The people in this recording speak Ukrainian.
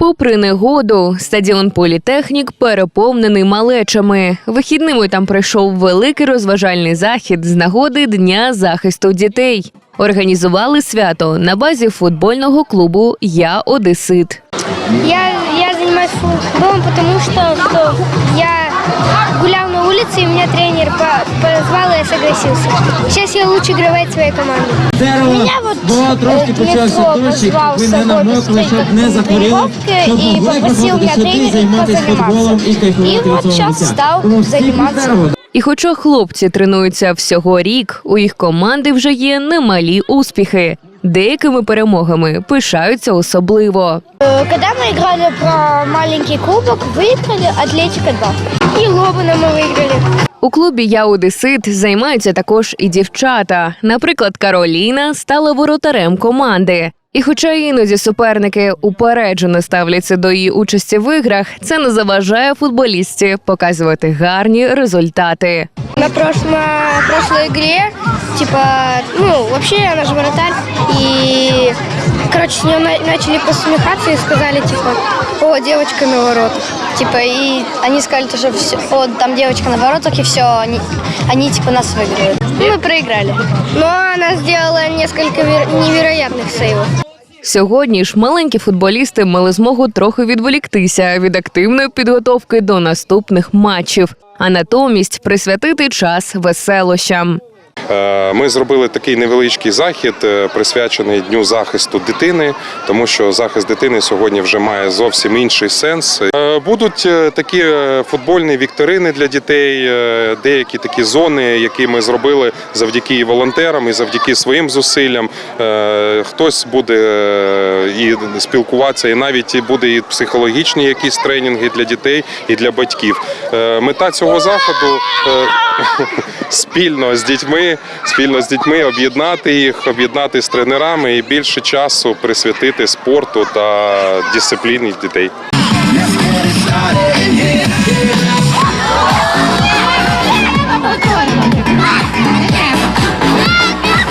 Попри негоду, стадіон Політехнік переповнений малечами. Вихідними там пройшов великий розважальний захід з нагоди Дня захисту дітей. Організували свято на базі футбольного клубу Я Одесит. Я, я займаюся футболом, тому що я гулял на улице, и меня тренер по- позвал, и я согласился. Сейчас я лучший игровец своей команды. Дерево Мене от, було трошки е, почався Дмитро дощик, позвав ви з не собою намокли, щоб посмотреть не захворіли, тренировки щоб і могли попросив приходити мене сюди, тренер займатися футболом і позаниматься. кайфувати І від от цього щас життя. став Тому всіх займатися. дерево. І хоча хлопці тренуються всього рік, у їх команди вже є немалі успіхи. Деякими перемогами пишаються особливо. Э, Когда мы играли про маленький кубок, выиграли Атлетика 2. И Лобана мы выиграли. У клубі Я Одесит займаються також і дівчата. Наприклад, Кароліна стала воротарем команди. І хоча іноді суперники упереджено ставляться до її участі в іграх, це не заважає футболістці показувати гарні результати. На прошлом, прошлой игре, типа, ну, вообще она же вратарь, и, короче, с нее на- начали посмехаться и сказали, типа, о, девочка на воротах. Типа, и они сказали, то, что все, о, там девочка на воротах, и все, они, они, типа, нас выиграют. Мы проиграли. Но она сделала несколько вер- невероятных сейвов. Сьогодні ж маленькі футболісти мали змогу трохи відволіктися від активної підготовки до наступних матчів, а натомість присвятити час веселощам. Е, Ми зробили такий невеличкий захід, е, присвячений дню захисту дитини, тому що захист дитини сьогодні вже має зовсім інший сенс. Е, Будуть такі футбольні вікторини для дітей, деякі такі зони, які ми зробили завдяки волонтерам, і завдяки своїм зусиллям. Хтось буде і спілкуватися, і навіть буде і психологічні якісь тренінги для дітей і для батьків. Мета цього заходу спільно з дітьми, спільно з дітьми об'єднати їх, об'єднати з тренерами і більше часу присвятити спорту та дисципліні дітей.